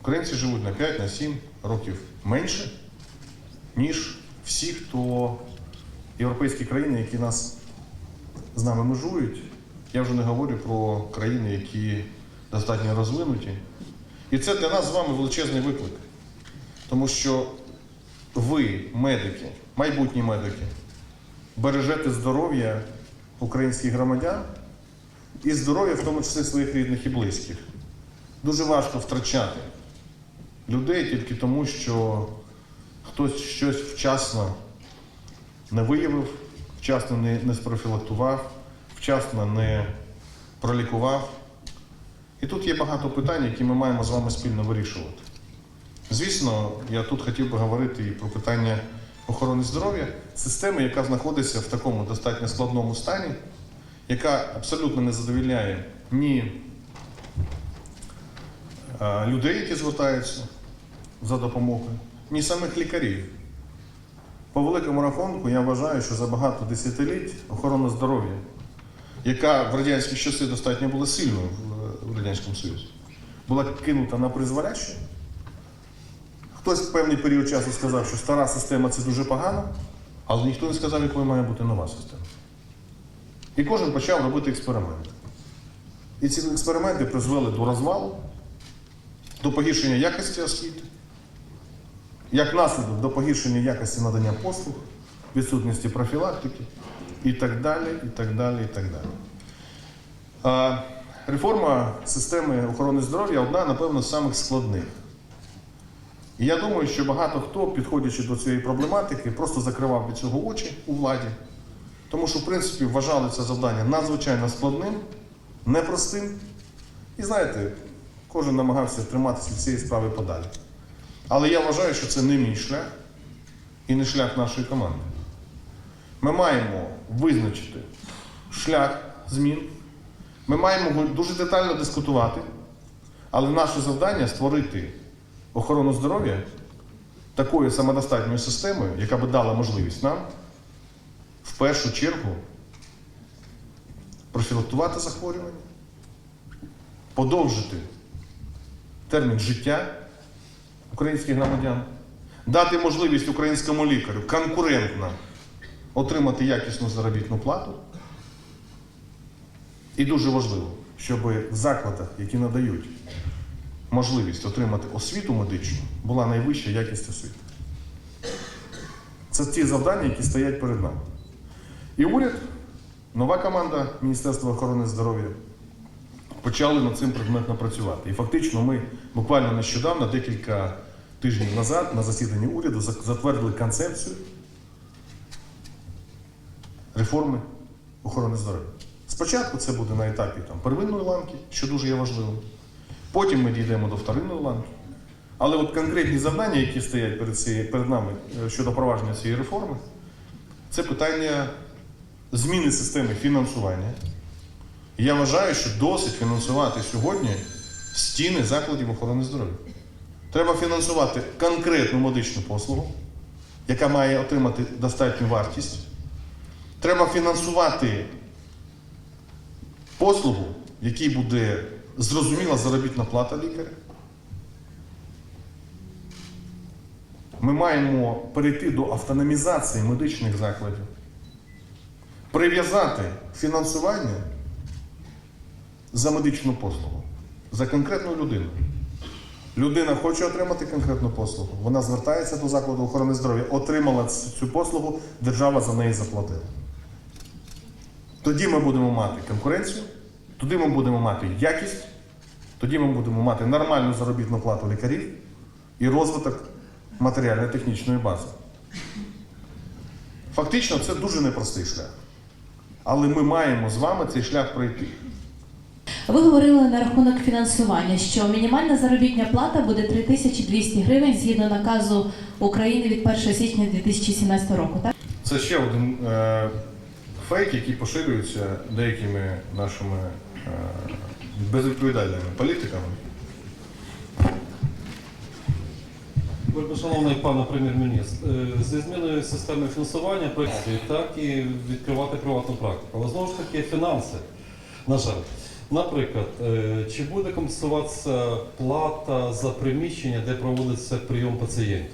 Українці живуть на 5 на 7 років менше, ніж всі, хто європейські країни, які нас з нами межують. Я вже не говорю про країни, які достатньо розвинуті. І це для нас з вами величезний виклик. Тому що ви, медики, майбутні медики, бережете здоров'я українських громадян і здоров'я, в тому числі своїх рідних і близьких. Дуже важко втрачати людей тільки тому, що хтось щось вчасно не виявив, вчасно не, не спрофілактував, вчасно не пролікував. І тут є багато питань, які ми маємо з вами спільно вирішувати. Звісно, я тут хотів би говорити і про питання охорони здоров'я, системи, яка знаходиться в такому достатньо складному стані, яка абсолютно не задовільняє ні е, людей, які звертаються за допомогою, ні самих лікарів. По великому рахунку я вважаю, що за багато десятиліть охорона здоров'я, яка в радянські часи достатньо була сильною в, Радянському Союзі, була кинута на призволяще. Хтось в певний період часу сказав, що стара система це дуже погано, але ніхто не сказав, якою має бути нова система. І кожен почав робити експерименти. І ці експерименти призвели до розвалу, до погіршення якості освіти, як наслідок до погіршення якості надання послуг, відсутності профілактики і так далі, і так далі, і так далі. Реформа системи охорони здоров'я одна, напевно, з самих складних. І я думаю, що багато хто, підходячи до цієї проблематики, просто закривав від цього очі у владі, тому що, в принципі, вважали це завдання надзвичайно складним, непростим. І знаєте, кожен намагався триматися цієї справи подалі. Але я вважаю, що це не мій шлях і не шлях нашої команди. Ми маємо визначити шлях змін. Ми маємо дуже детально дискутувати, але наше завдання створити охорону здоров'я такою самодостатньою системою, яка би дала можливість нам в першу чергу профілактувати захворювання, подовжити термін життя українських громадян, дати можливість українському лікарю конкурентно отримати якісну заробітну плату. І дуже важливо, щоб в закладах, які надають можливість отримати освіту медичну, була найвища якість освіти. Це ті завдання, які стоять перед нами. І уряд, нова команда Міністерства охорони здоров'я почали над цим предметно працювати. І фактично ми буквально нещодавно, декілька тижнів назад, на засіданні уряду затвердили концепцію реформи охорони здоров'я. Спочатку це буде на етапі там, первинної ланки, що дуже є важливим. Потім ми дійдемо до вторинної ланки. Але от конкретні завдання, які стоять перед, цією, перед нами е, щодо провадження цієї реформи, це питання зміни системи фінансування. Я вважаю, що досить фінансувати сьогодні стіни закладів охорони здоров'я. Треба фінансувати конкретну медичну послугу, яка має отримати достатню вартість. Треба фінансувати послугу, в якій буде зрозуміла заробітна плата лікаря. Ми маємо перейти до автономізації медичних закладів, прив'язати фінансування за медичну послугу, за конкретну людину. Людина хоче отримати конкретну послугу, вона звертається до закладу охорони здоров'я, отримала цю послугу, держава за неї заплатила. Тоді ми будемо мати конкуренцію, тоді ми будемо мати якість, тоді ми будемо мати нормальну заробітну плату лікарів і розвиток матеріально-технічної бази. Фактично, це дуже непростий шлях. Але ми маємо з вами цей шлях пройти. Ви говорили на рахунок фінансування, що мінімальна заробітня плата буде 3200 гривень згідно наказу України від 1 січня 2017 року. Так Це ще один е, фейк, який поширюється деякими нашими е, безвідповідальними політиками. Шановний пане прем'єр-міністр, е, зі зміною системи фінансування працює так і відкривати приватну практику. Але знову ж таки фінанси, на жаль. Наприклад, е, чи буде компенсуватися плата за приміщення, де проводиться прийом пацієнтів?